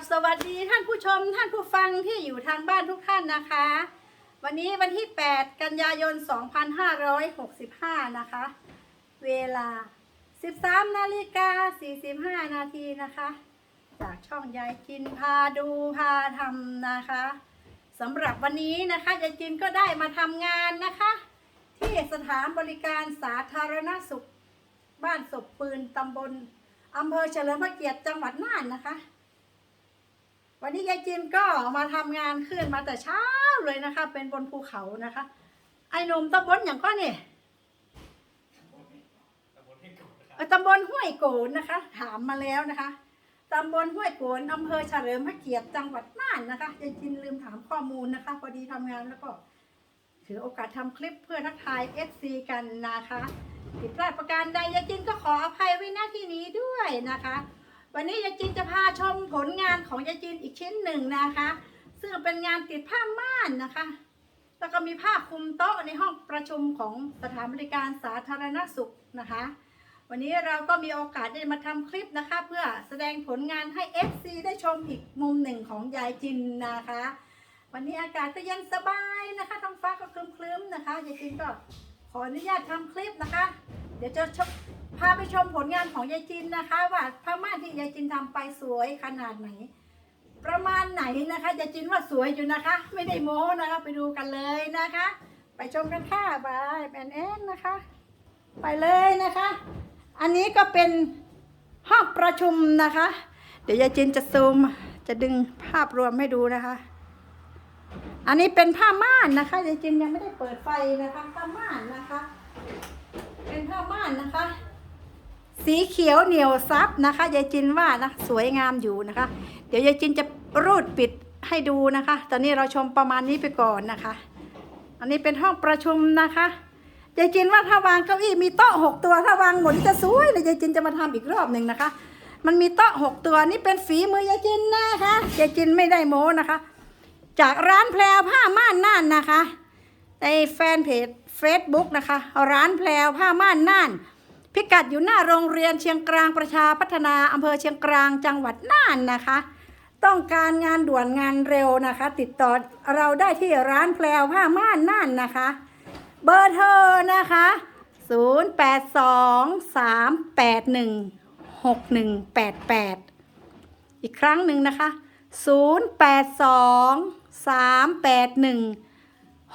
บสวัสดีท่านผู้ชมท่านผู้ฟังที่อยู่ทางบ้านทุกท่านนะคะ วันนี้วันที่ 8 กันยายน 2565 นะคะ เวลา 13นาฬิกา45 นาทีนะคะ จากช่องยายจินพาดูพาทำนะคะสำหรับวันนี้นะคะยายจินก็ได้มาทำงานนะคะ ที่สถานบริการสาธารณสุข บ้านศพปืนตำบลอำเภอเฉลิมพระเกียรติจังหวัดน่านนะคะ วันนี้ยายจินก็มาทำงานขึ้นมาแต่เช้าเลยนะคะ เป็นบนภูเขานะคะ ไอ้หนุ่มตำบลอย่างก็เนี่ยเออตำบลห้วยโกนนะคะ ถามมาแล้วนะคะตำบลห้วยโกนอำเภอเฉลิมพระเกียรติจังหวัดน่านนะคะยายจินลืมถามข้อมูลนะคะ พอดีทำงานแล้วก็ ถือโอกาสทำคลิปเพื่อทักทาย FC กันนะคะผิดพลาดประการใดยายจินก็ขออภัยไว้หน้าที่นี้ด้วยนะคะ วันนี้ยายจินจะพาชมผลงานของยายจินอีกชิ้นหนึ่งนะคะ ซึ่งเป็นงานติดผ้าม่านนะคะ แล้วก็มีผ้าคลุมโต๊ะในห้องประชุมของสถานบริการสาธารณสุขนะคะ วันนี้เราก็มีโอกาสได้มาทำคลิปนะคะ เพื่อแสดงผลงานให้ FC ได้ชมอีกมุมหนึ่งของยายจินนะคะ วันนี้อากาศก็เย็นสบายนะคะท้องฟ้าก็ครึ้มๆนะคะยายจินก็ขออนุญาตทำคลิปนะคะ เดี๋ยวจะชม พาไปชมผลงานของยายจินนะคะ ว่าผ้าม่านที่ยายจินทำไปสวยขนาดไหน ประมาณไหนนะคะยายจินว่าสวยอยู่นะคะ ไม่ได้โม้นะคะไปดูกันเลยนะคะ ไปชมกันค่ะบายแอนแอนนะคะ ไปเลยนะคะ อันนี้ก็เป็นห้องประชุมนะคะ เดี๋ยวยายจินจะซูมจะดึงภาพรวมให้ดูนะคะ อันนี้เป็นผ้าม่านนะคะยายจินยังไม่ได้เปิดไฟนะคะผ้าม่านนะคะ เป็นผ้าม่านนะคะ สีเขียวเหนียวซับนะคะยายจินว่านะสวยงามอยู่นะคะ เดี๋ยวยายจินจะรูดปิดให้ดูนะคะ ตอนนี้เราชมประมาณนี้ไปก่อนนะคะ อันนี้เป็นห้องประชุมนะคะยายจินว่าถ้าวางเก้าอี้มีโต๊ะหกตัวถ้าวางหมดนี่จะสวยเลยยายจินจะมาทำอีกรอบหนึ่งนะคะ มันมีโต๊ะหกตัวนี่เป็นฝีมือยายจินนะคะยายจินไม่ได้โม้นะคะ จากร้านแพรวผ้าม่านน่านนะคะ ในแฟนเพจ Facebook นะคะ ร้านแพรวผ้าม่านน่าน พิกัดอยู่หน้าโรงเรียนเชียงกลางประชาพัฒนาอำเภอเชียงกลางจังหวัดน่านนะคะ ต้องการงานด่วนงานเร็วนะคะ ติดต่อเราได้ที่ร้านแพรวผ้าม่านน่านนะคะ เบอร์โทรนะคะ 0823816188 อีกครั้งหนึ่งนะคะ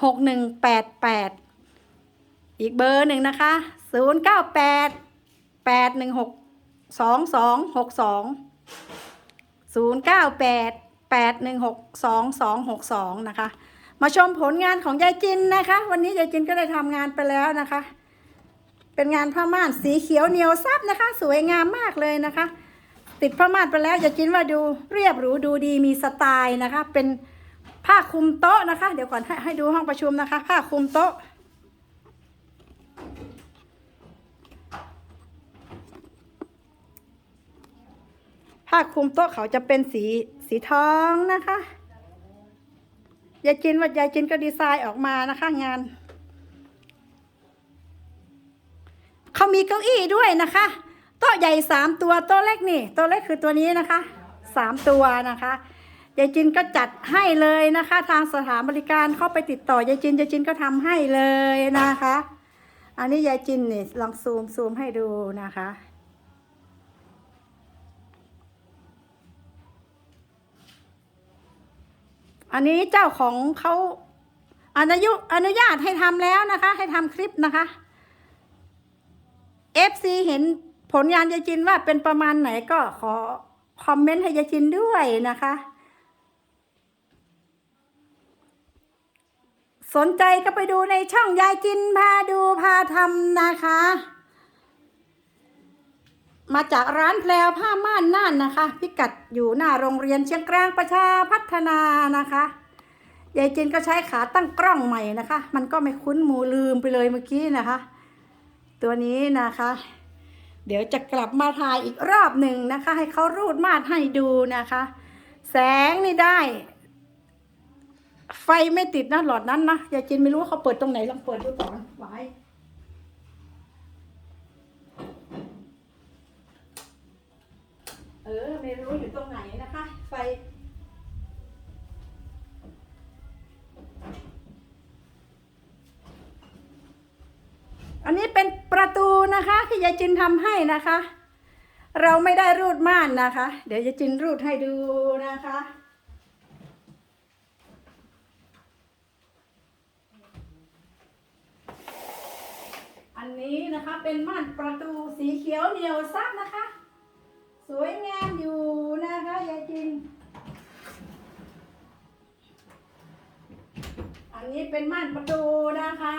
0823816188 อีกเบอร์หนึ่งนะคะ 098 816 2262 098 816 2262นะคะ มาชมผลงานของยายจินนะคะ วันนี้ยายจินก็ได้ทำงานไปแล้วนะคะ เป็นงานผ้าม่านสีเขียวเหนียวซับนะคะ สวยงามมากเลยนะคะ ติดผ้าม่านไปแล้วยายจินว่าดูเรียบหรูดูดีมีสไตล์นะคะ เป็นผ้าคลุมโต๊ะนะคะ เดี๋ยวก่อนให้ให้ดูห้องประชุมนะคะ ผ้าคลุมโต๊ะ ผ้าคลุมโต๊ะเขาจะเป็นสีสีทองนะคะยายจินว่ายายจินก็ดีไซน์ออกมานะคะ งานเขามีเก้าอี้ด้วยนะคะโต๊ะใหญ่สามตัวโต๊ะเล็กนี่โต๊ะเล็กคือตัวนี้นะคะสามตัวนะคะยายจินก็จัดให้เลยนะคะ ทางสถานบริการเข้าไปติดต่อยายจินยายจินก็ทำให้เลยนะคะ อันนี้ยายจินเนี่ยลองซูมซูมให้ดูนะคะ อันนี้เจ้าของเขาอนุญอนุญาตให้ทำแล้วนะคะ ให้ทำคลิปนะคะ FC เห็นผลงานยายจินว่าเป็นประมาณไหนก็ขอคอมเมนต์ให้ยายจินด้วยนะคะ สนใจก็ไปดูในช่องยายจินพาดูพาทำนะคะ มาจากร้านแพลวผ้าม่านน่านนะคะ พิกัดอยู่หน้าโรงเรียนเชียงกลางประชาพัฒนานะคะยายจินก็ใช้ขาตั้งกล้องใหม่นะคะ มันก็ไม่คุ้นหมูลืมไปเลยเมื่อกี้นะคะ ตัวนี้นะคะ เดี๋ยวจะกลับมาถ่ายอีกรอบหนึ่งนะคะ ให้เขารูดมาดให้ดูนะคะ แสงนี่ได้ ไฟไม่ติดนะหลอดนั้นนะยายจินไม่รู้ว่าเขาเปิดตรงไหนลองเปิดดูก่อนไว้ เออ ไม่รู้อยู่ตรงไหนนะคะไฟอันนี้เป็นประตูนะคะที่ยายจินทำให้นะคะ เราไม่ได้รูดม่านนะคะ เดี๋ยวยายจินรูดให้ดูนะคะ อันนี้นะคะเป็นม่านประตูสีเขียวเหนียวซับนะคะ สวยงามอยู่นะคะยายจิน อันนี้เป็นม่านประตูนะคะ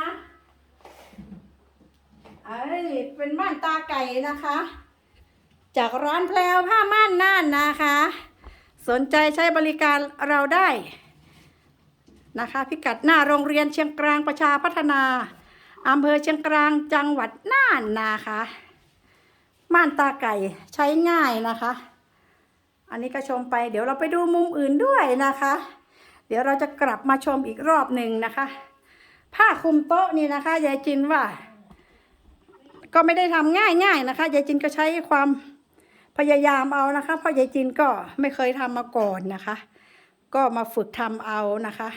เอ้ยเป็นม่านตาไก่นะคะ จากร้านแพลวผ้าม่านน่านนะคะ สนใจใช้บริการเราได้นะคะ พิกัดหน้าโรงเรียนเชียงกลางประชาพัฒนาอำเภอเชียงกลางจังหวัดน่านนะคะ ม่านตาไก่ใช้ง่ายนะคะ อันนี้ก็ชมไป เดี๋ยวเราไปดูมุมอื่นด้วยนะคะ เดี๋ยวเราจะกลับมาชมอีกรอบหนึ่งนะคะ ผ้าคลุมโต๊ะนี่นะคะยายจินว่า ก็ไม่ได้ทำง่าง่ายๆนะคะยายจินก็ใช้ความพยายามเอานะคะเพราะยายจินก็ไม่เคยทำมาก่อนนะคะ ก็มาฝึกทำเอานะคะ